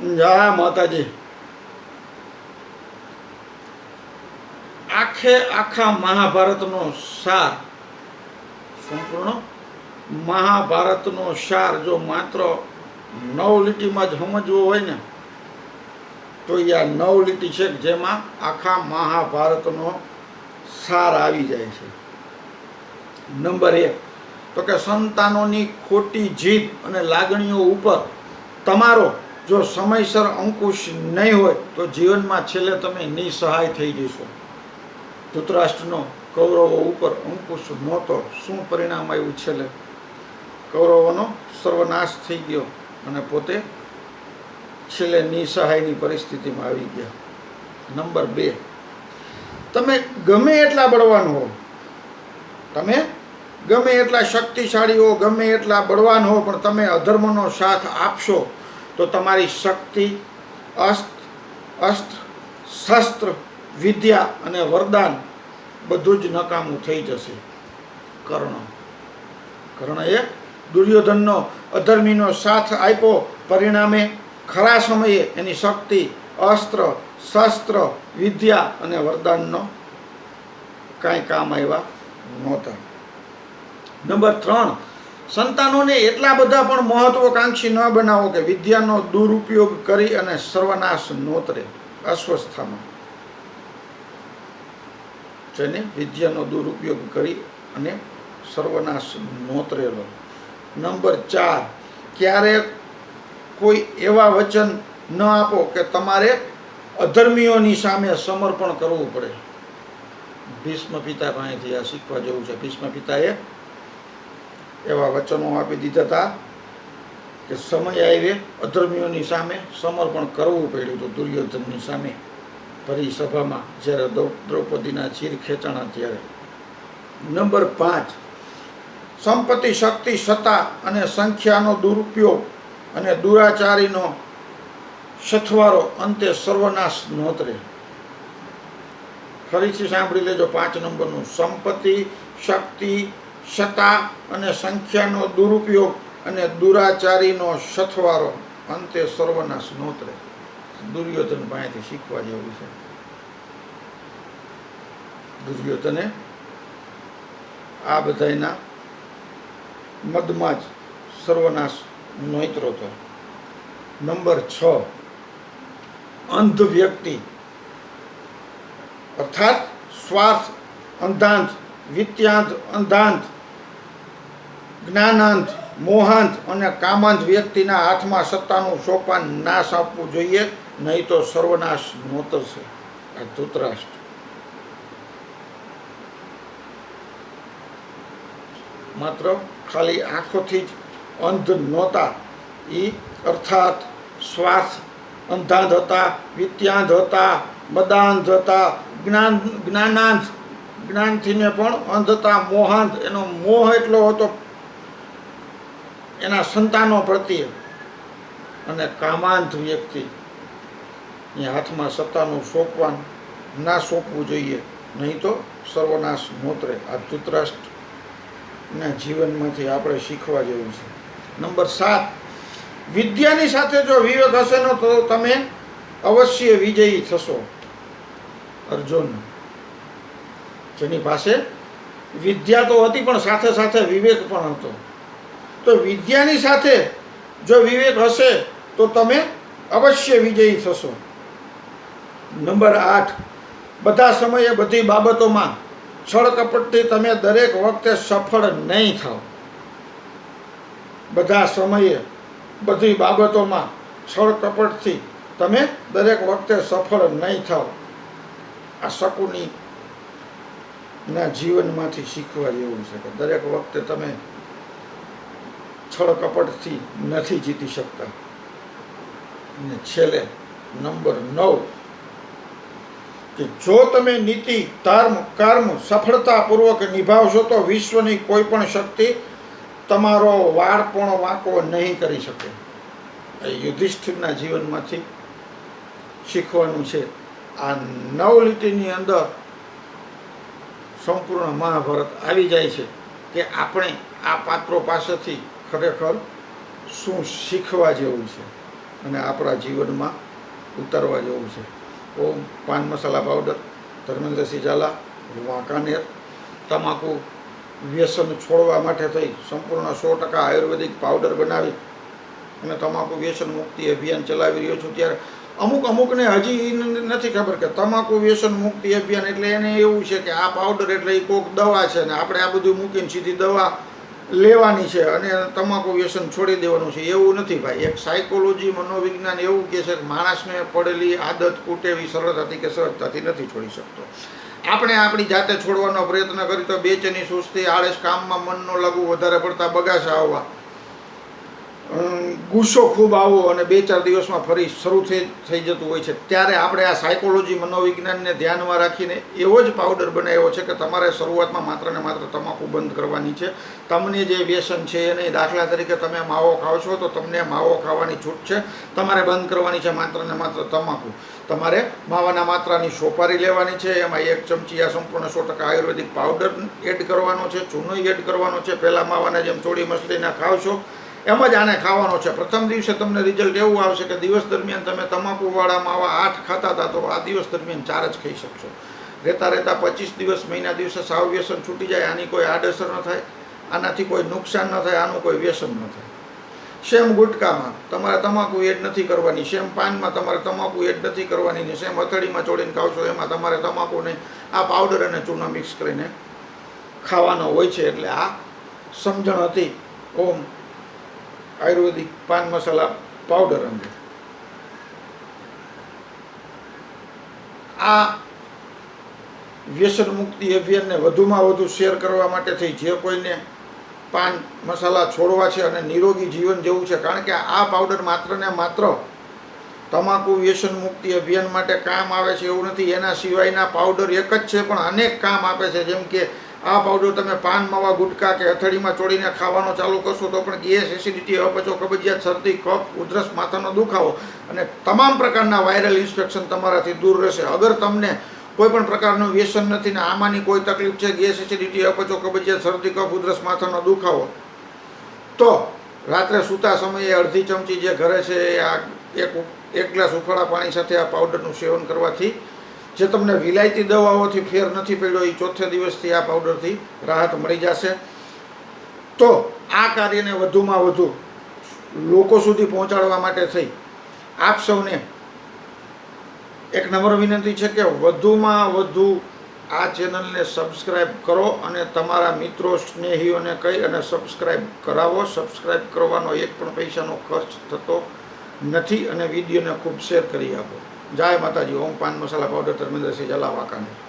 જય માતાજી. આખે આખા મહાભારતનો સાર, સંપૂર્ણ મહાભારતનો સાર જો માત્ર નવ લીટીમાં જ સમજવો હોય ને, તો એ આ નવ લીટી છે જેમાં આખા મહાભારતનો સાર આવી જાય છે. નંબર એક, તો કે સંતાનોની ખોટી જીભ અને લાગણીઓ ઉપર તમારો જો સમયસર અંકુશ નહીં હોય, તો જીવનમાં છેલ્લે તમે નિસહાય થઈ જશો. ધૃતરાષ્ટ્રનો કૌરવો ઉપર અંકુશ નહોતો. શું પરિણામ આવ્યું છેલ્લે? કૌરવોનો સર્વનાશ થઈ ગયો અને પોતે છેલ્લે નિસહાયની પરિસ્થિતિમાં આવી ગયા. નંબર બે. તમે ગમે એટલા બળવાન હો. તમે ગમે એટલા શક્તિશાળી હો, ગમે એટલા બળવાન હો, પણ તમે અધર્મનો સાથ આપશો. તો તમારી શક્તિ અસ્ત્ર અસ્ત્ર શસ્ત્ર, વિદ્યા અને વરદાન બધું જ નકામું થઈ જશે. કર્ણ. કર્ણ એ દુર્યોધનનો અધર્મીનો સાથ આપ્યો. પરિણામે ખરા સમયે એની શક્તિ, અસ્ત્ર, શસ્ત્ર, વિદ્યા અને વરદાનનો કાંઈ કામ આવ્યા નહોતા. નંબર ત્રણ. સંતાનોને એટલા બધા પણ મહત્વકાંક્ષી ન બનાવો કે વિદ્યાનો દુરુપયોગ કરી અને સર્વનાશ નોતરે અસ્વસ્થામાં. જેને વિદ્યાનો દુરુપયોગ કરી અને સર્વનાશ નોતરેલો નંબર ચાર ક્યારેક કોઈ એવા વચન ન આપો કે તમારે અધર્મીઓની સામે સમર્પણ કરવું પડે? ભીષ્મ પિતા પાસેથી આ શીખવા જેવું છે. ભીષ્મ પિતાએ એવા વચનો આપી દીધા હતા કે સમય આવે અધર્મીઓની સામે સમર્પણ કરવું પડ્યું હતું દુર્યોધનની સામે. ભરી સભામાં જ્યારે દ્રૌપદીના ચીર ખેંચાણા ત્યારે. નંબર પાંચ. સંપત્તિ, શક્તિ, સત્તા અને સંખ્યાનો દુરુપયોગ અને દુરાચારીનો સથવારો અંતે સર્વનાશ નોતરે ફરીથી સાંભળી લેજો પાંચ નંબરનું. સંપત્તિ, શક્તિ સત્તા અને સંખ્યાનો દુરુપયોગ અને દુરાચારીનો સથવારો અંતે સર્વનાશ નોતરે દુર્યોધન પાસેથી શીખવા જેવું છે. દુર્યોધને આ બધાયના મદમાં જ સર્વનાશ નોતરો હતો નંબર છ અંધ વ્યક્તિ અર્થાત સ્વાર્થ અંધાંત, વિત્યાંત અંધાંત જ્ઞાનાંત, મોહાંત અને કામાંત વ્યક્તિના હાથમાં સત્તાનું સોપાન નાશ આપવું જોઈએ, નહીં તો સર્વનાશ નોતરશે. આ ધૃતરાષ્ટ્ર. માત્ર ખાલી આંખોથી જ અંધ નહોતા. એ અર્થાત શ્વાસ અંધાંધ હતા, વિત્યાંધ હતા, મદાંધ હતા, જ્ઞાન, જ્ઞાનાંધ. જ્ઞાનથીને પણ અંધતા, મોહાંધ એનો મોહ એટલો હતો એના સંતાનો પ્રત્યે અને કામાંત વ્યક્તિ. એ હાથમાં સત્તાનું સોંપવાનું, ના સોંપવું જોઈએ. નહીં તો સર્વનાશ નોતરે. આ ધૂતરાષ્ટ્રના જીવનમાંથી આપણે શીખવા જેવું છે. નંબર સાત, વિદ્યાની સાથે જો વિવેક હશે ને તો તમે અવશ્ય વિજયી થશો. અર્જુન, જેની પાસે વિદ્યા તો હતી પણ સાથે સાથે વિવેક પણ હતો. તો વિદ્યાની સાથે જો વિવેક હશે, તો તમે અવશ્ય વિજયી થશો. નંબર આઠ. બધા સમયે બધી બાબતોમાં છળ કપટથી તમે દરેક વખતે સફળ નહીં થાવ. બધા સમયે બધી બાબતોમાં છળ કપટથી તમે દરેક વખતે સફળ નહીં થાવ. આ શકુની ના જીવનમાંથી શીખવા જેવું છે કે દરેક વખતે તમે છળ કપટથી નથી જીતી શકતા. અને છેલ્લે નંબર નવ, કે જો તમે નીતિ, ધર્મ, કર્મ સફળતાપૂર્વક નિભાવશો તો વિશ્વની કોઈ પણ શક્તિ તમારો વાળ પણ વાંકો નહીં કરી શકે. એ યુધિષ્ઠિરના જીવનમાંથી શીખવાનું છે. આ નવ લીટીની અંદર સંપૂર્ણ મહાભારત આવી જાય છે કે આપણે આ પાત્રો પાસેથી ખરેખર શું શીખવા જેવું છે અને આપણા જીવનમાં ઉતારવા જેવું છે? ઓમ પાન મસાલા પાવડર, ધર્મેન્દ્રસિંહ ઝાલા વાંકાનેર તમાકુ વ્યસન છોડવા માટે થઈ સંપૂર્ણ સો ટકા આયુર્વેદિક પાવડર બનાવી અને તમાકુ વ્યસન મુક્તિ અભિયાન ચલાવી રહ્યો છું ત્યારે અમુક અમુકને હજી નથી ખબર કે તમાકુ વ્યસન મુક્તિ અભિયાન એટલે એને એવું છે કે આ પાવડર એટલે એ કોક દવા છે ને આપણે આ બધું મૂકીને સીધી દવા લેવાની છે અને તમાકુ વ્યસન છોડી દેવાનું છે. એવું નથી ભાઈ. એક સાયકોલોજી મનોવિજ્ઞાન એવું કહે છે કે માણસને પડેલી આદત કુટેવી સરળતાથી કે સરળતાથી નથી છોડી શકતો. આપણે આપણી જાતે છોડવાનો પ્રયત્ન કરી તો બેચેની સુસ્તી, આળસ, કામમાં મનનો ન વધારે પડતા બગાસા આવવા. ગુસ્સો ખૂબ આવવો અને બે ચાર દિવસમાં ફરી શરૂ થઈ થઈ જતું હોય છે. ત્યારે આપણે આ સાયકોલોજી મનોવિજ્ઞાનને ધ્યાનમાં રાખીને એવો જ પાવડર બનાવ્યો છે કે તમારે શરૂઆતમાં માત્ર ને માત્ર તમાકુ બંધ કરવાની છે. તમને જે વ્યસન છે એને દાખલા તરીકે તમે માવો ખાઓ છો તો તમને માવો ખાવાની છૂટ છે. તમારે બંધ કરવાની છે માત્ર ને માત્ર તમાકુ. તમારે માવાના માત્રાની સોપારી લેવાની છે. એમાં એક ચમચી આ સંપૂર્ણ સો ટકા આયુર્વેદિક પાવડર એડ કરવાનો છે. ચૂનો એડ કરવાનો છે. પહેલાં માવાના જેમ ચોળી મસલીને ખાવ છો એમ જ આને ખાવાનો છે. પ્રથમ દિવસે તમને રિઝલ્ટ એવું આવશે કે દિવસ દરમિયાન તમે તમાકુવાળા માવા આઠ ખાતા હતા, તો આ દિવસ દરમિયાન ચાર જ ખાઈ શકશો. રહેતા રહેતા પચીસ દિવસ મહિના દિવસે સાવ વ્યસન છૂટી જાય, આની કોઈ આડઅસર ન થાય, આનાથી કોઈ નુકસાન ન થાય, આનું કોઈ વ્યસન ન થાય. સેમ ગુટકામાં તમારે તમાકુ એડ નથી કરવાની, સેમ પાનમાં તમારે તમાકુ એડ નથી કરવાની ને સેમ અથડીમાં ચોળીને ખાવશો, એમાં તમારે તમાકુને આ પાવડર અને ચૂનો મિક્સ કરીને ખાવાનો હોય છે. એટલે આ સમજણ હતી. ઓમ. આયુર્વેદિક પાન મસાલા પાવડર અંગે. આ વ્યસન મુક્તિ અભિયાનને વધુમાં વધુ શેર કરવા માટે થઈ જે કોઈને પાન મસાલા છોડવા છે અને નિરોગી જીવન જેવું છે, કારણ કે આ પાવડર માત્ર ને માત્ર તમાકુ વ્યસન મુક્તિ અભિયાન માટે કામ આવે છે એવું નથી. એના સિવાયના પાવડર એક જ છે, પણ અનેક કામ આપે છે, જેમ કે આ પાવડર તમે પાન, માવા, ગુટકા કે અથડીમાં ચોળીને ખાવાનો ચાલુ કરશો તો પણ ગેસ એસિડિટી અપચો, કબજિયાત, શરદી, કફ, ઉધરસ માથાનો દુખાવો અને તમામ પ્રકારના વાયરલ ઇન્ફેક્શન તમારાથી દૂર રહેશે. અગર તમને કોઈ પણ પ્રકારનું વ્યસન નથી ને આમાંની કોઈ તકલીફ છે, ગેસ એસિડિટી અપચો, કબજિયાત, શરદી, કફ, ઉધરસ માથાનો દુખાવો, તો રાત્રે સૂતા સમયે અડધી ચમચી જે ઘરે છે, આ એક એક ગ્લાસ ઉફાળા પાણી સાથે આ પાવડરનું સેવન કરવાથી જે તમને વિલાયતી દવાઓથી ફેર નથી પડ્યો એ ચોથે દિવસથી આ પાવડરથી રાહત મળી જશે. તો આ કાર્યને વધુમાં વધુ લોકો સુધી પહોંચાડવા માટે થઈ. આપ સૌને એક નમ્ર વિનંતી છે કે વધુમાં વધુ આ ચેનલને સબસ્ક્રાઈબ કરો અને તમારા મિત્રો, સ્નેહીઓને કહી અને સબસ્ક્રાઈબ કરાવો. સબસ્ક્રાઈબ કરવાનો એક પણ પૈસાનો ખર્ચ થતો નથી અને વિડીયોને ખૂબ શેર કરી આપો. જય માતાજી ઓમ પાન મસાલા પાવડર ધર્મેન્દ્રસિંહ જલા વાંકાનેર